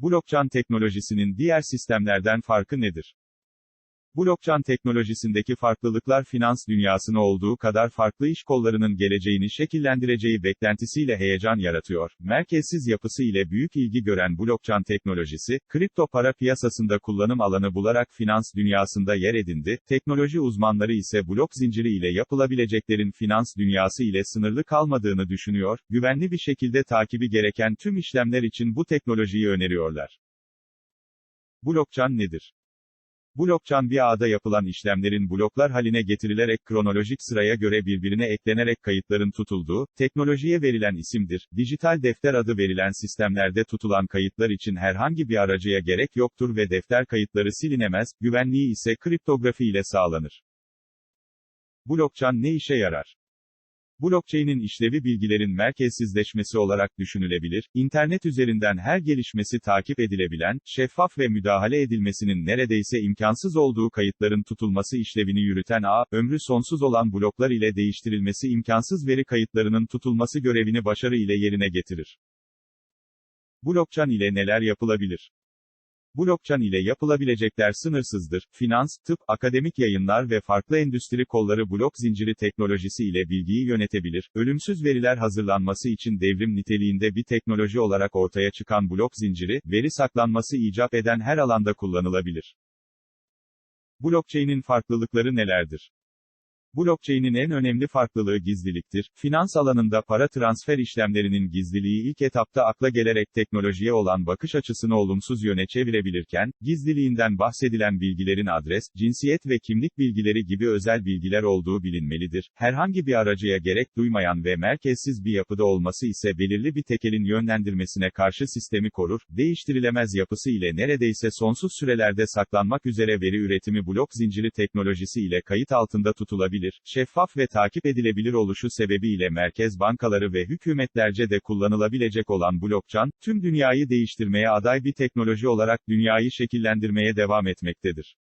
Blockchain teknolojisinin diğer sistemlerden farkı nedir? Blockchain teknolojisindeki farklılıklar finans dünyasını olduğu kadar farklı iş kollarının geleceğini şekillendireceği beklentisiyle heyecan yaratıyor. Merkezsiz yapısı ile büyük ilgi gören blockchain teknolojisi, kripto para piyasasında kullanım alanı bularak finans dünyasında yer edindi. Teknoloji uzmanları ise blok zinciri ile yapılabileceklerin finans dünyası ile sınırlı kalmadığını düşünüyor, güvenli bir şekilde takibi gereken tüm işlemler için bu teknolojiyi öneriyorlar. Blockchain nedir? Blockchain bir ağda yapılan işlemlerin bloklar haline getirilerek kronolojik sıraya göre birbirine eklenerek kayıtların tutulduğu, teknolojiye verilen isimdir. Dijital defter adı verilen sistemlerde tutulan kayıtlar için herhangi bir aracıya gerek yoktur ve defter kayıtları silinemez, güvenliği ise kriptografi ile sağlanır. Blockchain ne işe yarar? Blockchain'in işlevi bilgilerin merkezsizleşmesi olarak düşünülebilir, internet üzerinden her gelişmesi takip edilebilen, şeffaf ve müdahale edilmesinin neredeyse imkansız olduğu kayıtların tutulması işlevini yürüten ağ, ömrü sonsuz olan bloklar ile değiştirilmesi imkansız veri kayıtlarının tutulması görevini başarı ile yerine getirir. Blockchain ile neler yapılabilir? Blockchain ile yapılabilecekler sınırsızdır. Finans, tıp, akademik yayınlar ve farklı endüstri kolları blok zinciri teknolojisi ile bilgiyi yönetebilir. Ölümsüz veriler hazırlanması için devrim niteliğinde bir teknoloji olarak ortaya çıkan blok zinciri, veri saklanması icap eden her alanda kullanılabilir. Blockchain'in farklılıkları nelerdir? Blockchain'in en önemli farklılığı gizliliktir. Finans alanında para transfer işlemlerinin gizliliği ilk etapta akla gelerek teknolojiye olan bakış açısını olumsuz yöne çevirebilirken, gizliliğinden bahsedilen bilgilerin adres, cinsiyet ve kimlik bilgileri gibi özel bilgiler olduğu bilinmelidir. Herhangi bir aracıya gerek duymayan ve merkezsiz bir yapıda olması ise belirli bir tekelin yönlendirmesine karşı sistemi korur, değiştirilemez yapısı ile neredeyse sonsuz sürelerde saklanmak üzere veri üretimi blok zinciri teknolojisi ile kayıt altında tutulabilir şeffaf ve takip edilebilir oluşu sebebiyle merkez bankaları ve hükümetlerce de kullanılabilecek olan blockchain, tüm dünyayı değiştirmeye aday bir teknoloji olarak dünyayı şekillendirmeye devam etmektedir.